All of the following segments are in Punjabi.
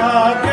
Amen.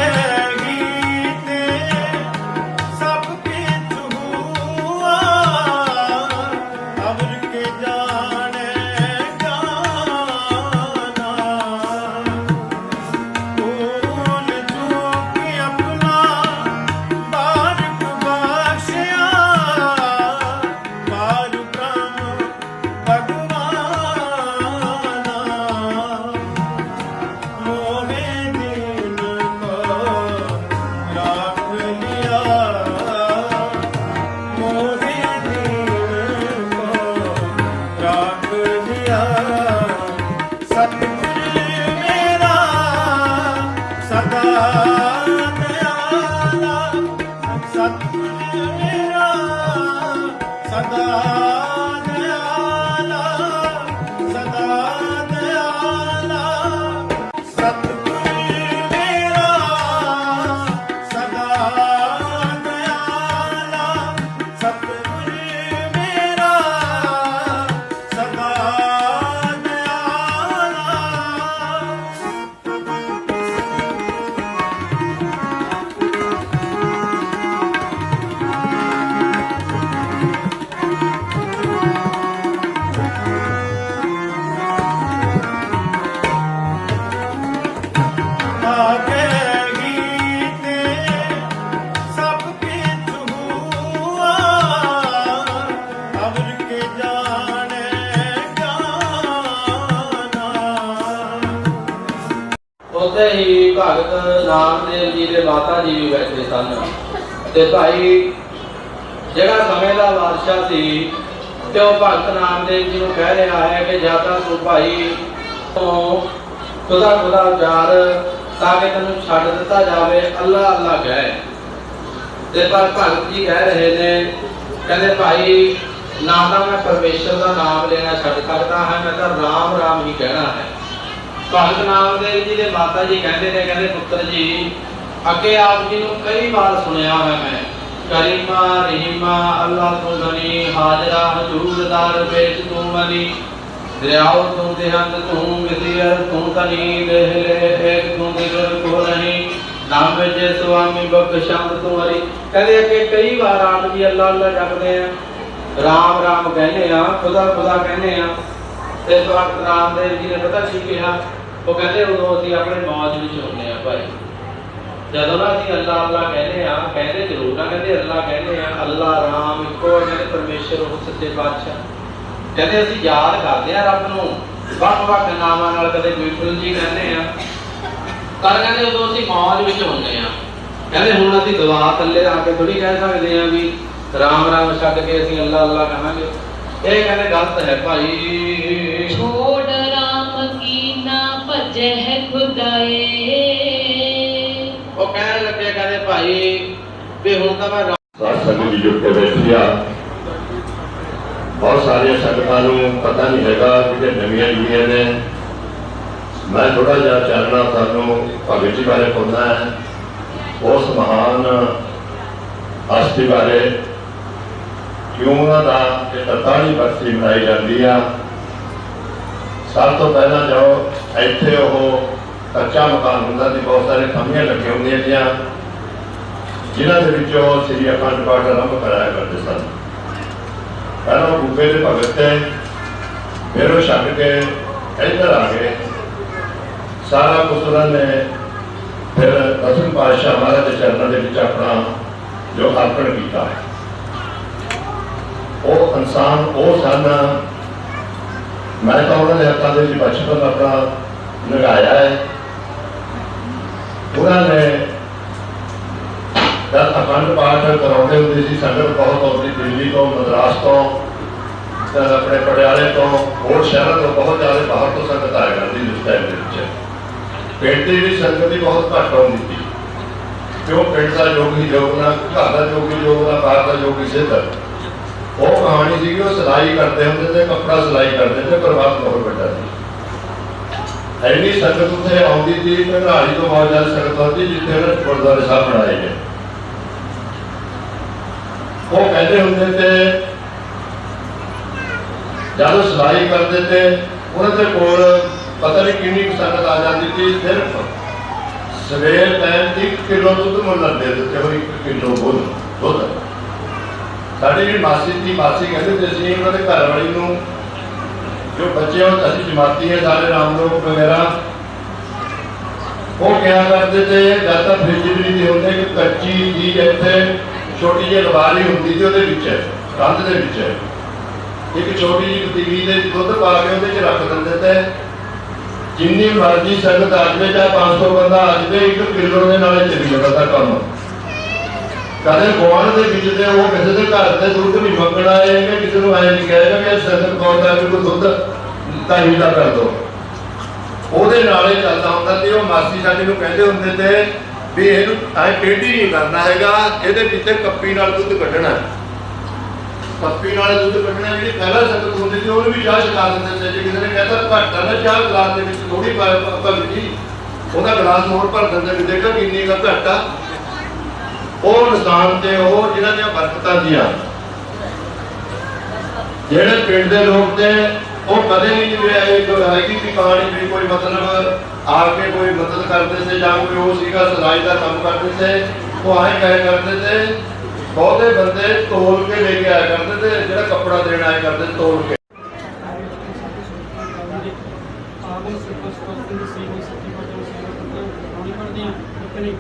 Ah. ਹੀ ਨਾਮਦੇਵ ਜੀ ਦੇ ਮਾਤਾ ਜੀ ਵੀ ਬੈਠੇ ਸਨ। ਤੇ ਭਾਈ, ਜਿਹੜਾ ਸਮੇਂ ਦਾ ਬਾਦਸ਼ਾਹ ਸੀ, ਤੇ ਉਹ ਭਗਤ ਨਾਮਦੇਵ ਜੀ ਨੂੰ ਕਹਿ ਰਿਹਾ ਹੈ ਕਿ ਜਾਂ ਤਾਂ ਤੂੰ ਭਾਈ ਤੋਂ ਖੁਦਾ ਖੁਦਾ ਉਚਾਰ ਤਾਂ ਕਿ ਤੈਨੂੰ ਛੱਡ ਦਿੱਤਾ ਜਾਵੇ, ਅੱਲਾ ਅੱਲਾ ਕਹਿ। ਤੇ ਪਰ ਭਗਤ ਜੀ ਕਹਿ ਰਹੇ ਨੇ, ਕਹਿੰਦੇ ਭਾਈ, ਨਾ ਤਾਂ ਮੈਂ ਪਰਮੇਸ਼ਰ ਦਾ ਨਾਮ ਲੈਣਾ ਛੱਡ ਸਕਦਾ ਹਾਂ, ਮੈਂ ਤਾਂ ਰਾਮ ਰਾਮ ਹੀ ਕਹਿਣਾ ਹੈ। ਭਗਤ ਨਾਮਦੇਵ ਜੀ ਦੇ ਮਾਤਾ ਜੀ ਕਹਿੰਦੇ ਨੇ, ਕਹਿੰਦੇ ਪੁੱਤਰ ਜੀ, ਅੱਗੇ ਆਪ ਜੀ ਨੂੰ ਕਈ ਵਾਰ ਸੁਣਿਆ ਹੈ ਮੈਂ। ਕਰੀਮਾ, ਰਹੀਮਾ ਅੱਲਾਹ ਤੋਂ ਗਨੀ ਹਾਜ਼ਰਾ, ਹਜੂਰ, ਦਰ, ਵਿੱਚ ਤੂੰ ਮਨੀ। ਦਰਿਆਉ ਤੂੰ ਦੇਹੰਤ ਤੂੰ ਮਿਸਿਰ ਤੂੰ ਤਨੀ ਦੇਹ ਇੱਕ ਤੂੰ ਦਿਗਰ ਕੋ ਨਹੀਂ ਨਾਮ ਵਿੱਚ ਸੁਆਮੀ ਬਖਸ਼ੰਦ ਤੂੰ ਹਰੀ ਕਹਿੰਦੇ ਅੱਗੇ ਕਈ ਵਾਰ ਆਪ ਜੀ ਅੱਲਾਹ ਅੱਲਾਹ ਜਪਦੇ ਆ। ਰਾਮ ਰਾਮ ਕਹਿੰਦੇ ਆ, ਖੁਦਾ ਖੁਦਾ ਕਹਿੰਦੇ ਆ। ਤੇ ਭਗਤ ਰਾਮਦੇਵ ਜੀ ਨੇ ਪਤਾ ਕੀ ਕਿਹਾ? ਉਹ ਕਹਿੰਦੇ ਉਦੋਂ ਅਸੀਂ ਆਪਣੇ ਮੌਜ ਵਿੱਚ ਹੁੰਦੇ ਆ ਭਾਈ। ਜਦੋਂ ਨਾ ਅਸੀਂ ਅੱਲਾ ਅੱਲਾ ਕਹਿੰਦੇ ਆ ਕਹਿੰਦੇ ਜ਼ਰੂਰ ਨਾ ਕਹਿੰਦੇ ਅੱਲਾ ਕਹਿੰਦੇ ਆ ਅੱਲਾ ਰਾਮ ਇੱਕੋ ਆ, ਪਰਮੇਸ਼ਰ ਉਹ ਸੱਚੇ ਪਾਤਸ਼ਾਹ। ਕਹਿੰਦੇ ਅਸੀਂ ਯਾਦ ਕਰਦੇ ਆ ਰੱਬ ਨੂੰ ਵੱਖ ਵੱਖ ਨਾਮਾਂ ਨਾਲ ਕਦੇ ਵਿਠਲ ਜੀ ਕਹਿੰਦੇ ਆ ਪਰ ਕਹਿੰਦੇ ਉਦੋਂ ਅਸੀਂ ਮੌਜ ਵਿੱਚ ਹੁੰਦੇ ਆ ਕਹਿੰਦੇ ਹੁਣ ਅਸੀਂ ਦੁਆ ਥੱਲੇ ਆ ਕੇ ਥੋੜੀ ਕਹਿ ਸਕਦੇ ਆ ਵੀ ਰਾਮ ਰਾਮ ਛੱਡ ਕੇ ਅਸੀਂ ਅੱਲਾ ਅੱਲਾ ਕਹਾਂਗੇ। ਇਹ ਕਹਿੰਦੇ ਗਲਤ ਹੈ ਭਾਈ। ਭਜੈ ਖੁਦਾਏ। ਉਹ ਕਹਿਣ ਲੱਗੇ ਕਹਿੰਦੇ ਭਾਈ ਵੀ ਹੁਣ ਤਾਂ ਮੈਂ ਰਾ- ਸਾਧ ਸੰਗਤ ਜੀ ਜੁੜ ਕੇ ਬੈਠੀ ਆ। ਬਹੁਤ ਸਾਰੀਆਂ ਸੰਗਤਾਂ ਨੂੰ ਪਤਾ ਨਹੀਂ ਹੈਗਾ ਕਿ ਨਵੀਆਂ ਜੁੜੀਆਂ ਨੇ। ਮੈਂ ਥੋੜਾ ਜਿਹਾ ਚਾਨਣਾ ਤੁਹਾਨੂੰ ਭਗਤ ਜੀ ਬਾਰੇ ਪਾਉਂਦਾ ਹੈ। ਉਸ ਮਹਾਨ ਹਸਤੀ ਬਾਰੇ ਕਿਉਂ ਉਹਨਾਂ ਦਾ ਇਹ 43 ਬਰਸੀ ਮਨਾਈ ਜਾਂਦੀ ਆ? ਸਭ ਤੋਂ ਪਹਿਲਾਂ ਜੋ ਇੱਥੇ ਉਹ ਕੱਚਾ ਮਕਾਨ ਹੁੰਦਾ ਸੀ, ਬਹੁਤ ਸਾਰੇ ਖੰਭੀਆਂ ਲੱਗੀਆਂ ਹੁੰਦੀਆਂ ਸੀਆਂ। ਜਿਨ੍ਹਾਂ ਦੇ ਵਿੱਚੋਂ ਸ੍ਰੀ ਅਖੰਡ ਪਾਠ ਆਰੰਭ ਕਰਾਇਆ ਕਰਦੇ ਸਨ। ਪਹਿਲਾਂ ਉਹ ਗੁੱਬੇ ਦੇ ਭਗਤ ਤੇ, ਫਿਰ ਉਹ ਛੱਡ ਕੇ ਇੱਧਰ ਆ ਗਏ। ਸਾਰਾ ਕੁਝ ਉਹਨਾਂ ਨੇ ਫਿਰ ਦਸਮ ਪਾਤਸ਼ਾਹ ਮਹਾਰਾਜ ਦੇ ਚਰਨਾਂ ਦੇ ਵਿੱਚ ਆਪਣਾ ਜੋ ਅਰਪਣ ਕੀਤਾ। ਉਹ ਇਨਸਾਨ ਉਹ ਸਨ। ਮੈਂ ਤਾਂ ਉਹਨਾਂ ਦੇ ਹੱਥਾਂ ਦੇ ਵਿੱਚ ਬਚਪਨ ਆਪਣਾ ਲਗਾਇਆ ਹੈ ਉਹਨਾਂ ਨੇ ਜਦ ਅਖੰਡ ਪਾਠ ਕਰਾਉਂਦੇ ਹੁੰਦੇ ਸੀ ਸੰਗਤ ਬਹੁਤ ਆਉਂਦੀ ਦਿੱਲੀ ਤੋਂ ਮਦਰਾਸ ਤੋਂ ਤੇ ਆਪਣੇ ਪਟਿਆਲੇ ਤੋਂ ਹੋਰ ਸ਼ਹਿਰਾਂ ਤੋਂ ਬਹੁਤ ਜ਼ਿਆਦਾ ਬਾਹਰ ਤੋਂ ਸੰਗਤ ਆਇਆ ਕਰਦੀ ਉਸ ਟਾਈਮ ਦੇ ਵਿੱਚ ਪਿੰਡ ਦੀ ਵੀ ਸੰਗਤ ਹੀ ਬਹੁਤ ਘੱਟ ਆਉਂਦੀ ਸੀ ਕਿਉਂ ਪਿੰਡ ਦਾ ਯੋਗ ਹੀ ਯੋਗ ਨਾ ਘਰ ਦਾ ਯੋਗ ਹੀ ਯੋਗ ਨਾ ਬਾਹਰ ਦਾ ਯੋਗ ਹੀ ਸਿੱਧ ਉਹ ਕਹਾਣੀ ਸੀ ਕਿ ਉਹ ਸਿਲਾਈ ਕਰਦੇ ਹੁੰਦੇ ਤੇ ਕੱਪੜਾ ਸਿਲਾਈ ਕਰਦੇ ਤੇ ਪਰਿਵਾਰ ਬਹੁਤ ਵੱਡਾ ਸੀ ਐਨੀ ਸੰਗਤ ਉੱਥੇ ਆਉਂਦੀ ਸੀ ਘਰਾੜੀ ਤੋਂ ਬਹੁਤ ਜ਼ਿਆਦਾ ਸੰਗਤ ਆਉਂਦੀ ਜਿੱਥੇ ਉਹਨਾਂ ਗੁਰਦੁਆਰੇ ਸਾਹਿਬ ਬਣਾਏ ਨੇ ਉਹ ਕਹਿੰਦੇ ਹੁੰਦੇ ਤੇ ਜਦੋਂ ਸਿਲਾਈ ਕਰਦੇ ਤੇ ਉਹਨਾਂ ਦੇ ਕੋਲ ਪਤਾ ਨਹੀਂ ਕਿੰਨੀ ਸੰਗਤ ਆ ਜਾਂਦੀ ਸੀ, ਸਿਰਫ ਸਵੇਰ ਟਾਈਮ 1 ਕਿਲੋ ਦੁੱਧ ਮੁੱਲ ਲੈਂਦੇ ਦਿੱਤੇ ਹੋਈ 1 ਕਿਲੋ ਦੁੱਧ ਦੁੱਧ। ਸਾਡੀ ਜਿਹੜੀ ਮਾਸੀ ਦੀ ਮਾਸੀ ਕਹਿੰਦੇ ਤੇ ਅਸੀਂ ਉਹਨਾਂ ਦੇ ਘਰ ਵਾਲੀ ਨੂੰ ਜੋ ਬੱਚੇ ਹੋ ਅਸੀਂ ਜਮਾਤੀ ਹੈ, ਸਾਰੇ ਰਾਮ ਲੋਕ ਵਗੈਰਾ, ਉਹ ਕਿਹਾ ਕਰਦੇ ਤੇ ਜਦ ਤੱਕ ਫ੍ਰਿਜ ਵੀ ਨਹੀਂ ਹੁੰਦੇ ਕਿ ਕੱਚੀ ਚੀਜ਼ ਛੋਟੀ ਜਿਹੀ ਲਵਾਰੀ ਹੁੰਦੀ ਸੀ ਉਹਦੇ ਵਿੱਚ, ਕੰਧ ਦੇ ਵਿੱਚ। ਇੱਕ ਛੋਟੀ ਜਿਹੀ ਪਤੀਲੀ ਦੇ ਦੁੱਧ ਪਾ ਕੇ ਉਹਦੇ 'ਚ ਰੱਖ ਦਿੰਦੇ ਤੇ ਜਿੰਨੀ ਮਰਜ਼ੀ ਸੰਗਤ ਆ ਜਾਵੇ ਚਾਹੇ 500 ਬੰਦਾ ਆ ਜਾਵੇ, ਇੱਕ ਕਿਲੋ ਦੇ ਨਾਲੇ ਚੱਲੀ ਜਾਂਦਾ ਕੰਮ। ਕਦੇ ਗੁਆਂਢ ਦੇ ਵਿੱਚ ਤੇ ਉਹ ਕਿਸੇ ਦੇ ਘਰ ਤੇ ਦੁੱਧ ਨਹੀਂ ਮੰਗਣਾ ਆਏਗਾ ਕਿਸੇ ਨੂੰ ਐਂ ਨਹੀਂ ਕਹੇਗਾ ਕਿ ਇਹ ਕੌਣ ਦਾ ਕੋਈ ਦੁੱਧ ਤਾਈ ਦਾ ਕਰ ਦੋ। ਉਹਦੇ ਨਾਲੇ ਚੱਲਦਾ ਹੁੰਦਾ ਤੇ ਉਹ ਮਾਸੀ ਸਾਡੇ ਨੂੰ ਕਹਿੰਦੇ ਹੁੰਦੇ ਤੇ ਵੀ ਇਹਨੂੰ ਐ ਟੇਢੀ ਨਹੀਂ ਕਰਨਾ ਹੈਗਾ, ਇਹਦੇ ਵਿੱਚ ਕੱਪੀ ਨਾਲ ਦੁੱਧ ਕੱਢਣਾ। ਕੱਪੀ ਨਾਲ ਦੁੱਧ ਕੱਢਣਾ, ਜਿਹੜੀ ਪਹਿਲਾਂ ਸੰਗਤ ਹੁੰਦੀ ਸੀ, ਉਹਨੂੰ ਵੀ ਚਾਹ ਛਕਾ ਦਿੰਦੇ ਸੀ, ਜੇ ਕਿਸੇ ਨੇ ਕਹਿੰਦਾ ਘੱਟ ਨਾ ਚਾਹ ਗਲਾਸ ਦੇ ਵਿੱਚ ਥੋੜੀ ਭਗਤੀ ਉਹਦਾ ਗਲਾਸ ਹੋਰ ਭਰ ਦਿੰਦੇ ਵੀ ਦੇਖੋ ਕਿੰਨੀ ਕੁ ਉਹ ਨਿਸ਼ਾਨ ਤੇ ਉਹ ਜਿਨ੍ਹਾਂ ਦੀਆਂ ਬਰਕਤਾਂ ਦੀਆਂ ਜਿਹੜੇ ਪਿੰਡ ਦੇ ਲੋਕ ਤੇ ਉਹ ਕਦੇ ਨਹੀਂ ਜਿਵੇਂ ਇੱਕ ਹੈਗੀ ਸੀ ਕਹਾਣੀ ਵੀ ਕੋਈ ਮਤਲਬ ਆ ਕੇ ਕੋਈ ਮਦਦ ਕਰਦੇ ਸੀ ਜਾਂ ਕੋਈ ਉਹ ਸੀਗਾ ਸਲਾਈ ਦਾ ਕੰਮ ਕਰਦੇ ਸੀ, ਉਹ ਆਏ ਕਹੇ ਕਰਦੇ ਤੇ, ਬਹੁਤੇ ਬੰਦੇ ਤੋਲ ਕੇ ਲੈ ਕੇ ਆਇਆ ਕਰਦੇ ਤੇ, ਜਿਹੜਾ ਕੱਪੜਾ ਦੇਣ ਆਏ ਕਰਦੇ ਤੋਲ ਕੇ। ਆਗਮ ਸੁਪਸਪਸਤਿ ਸੇਵ ਸਤੀ ਪਦਮ ਸੇਵ ਪਦਮ ਪਾਣੀ ਪੜਦੇ ਆ ਇਤਨੇ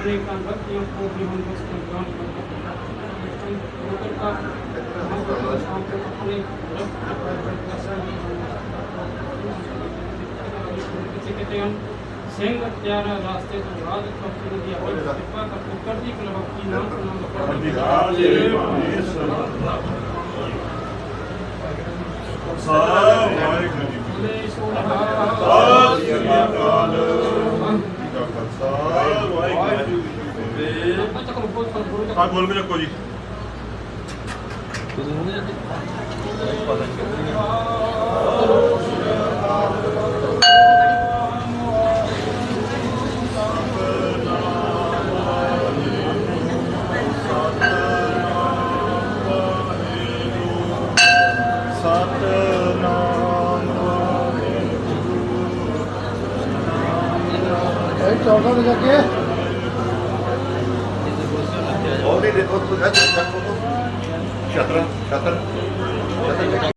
ਅਨੇਕਾਂ ਭਗਤੀਆਂ ਕੋ ਵੀ ਹਮ ਬਸਤਨ ਗਾਨ ਕਰਤੇ ਉਤਰ ਕਾ ਹਮ ਕੋ ਸ਼ਾਮ ਤੱਕ ਆਪਣੇ ਰੱਬ ਪਰ ਪ੍ਰਸਾਦ ਕਿਸੇ ਕਿਤੇ ਹਨ ਸਿੰਘ ਤਿਆਰਾ ਰਾਸਤੇ ਤੋਂ ਰਾਜ ਕਪੂਰ ਦੀ ਆਵਾਜ਼ ਕਿਰਪਾ ਕਰ ਕਰਦੀ ਕਲਵਕੀ ਨਾਮ ਨਾਮ ਸਾਹਿਬ ਵਾਹਿਗੁਰੂ ਜੀ ਬੋਲੇ ਸੋ ਸਤਿ ਸ੍ਰੀ ਅਕਾਲ ਸਾਹਿਬ ਵਾਹਿਗੁਰੂ ਜੀ ਅੱਛਾ ਕੋਲ ਕੋਲ ਕੋਲ ਹਾਂ ਬੋਲ ਕੇ ਰੱਖੋ ਜੀ। ਸਤਨਾਮ ਉਹ ਵੀ ਦੇਖੋ ਤੁਸੀਂ ਛਤਰ ਛਤਰ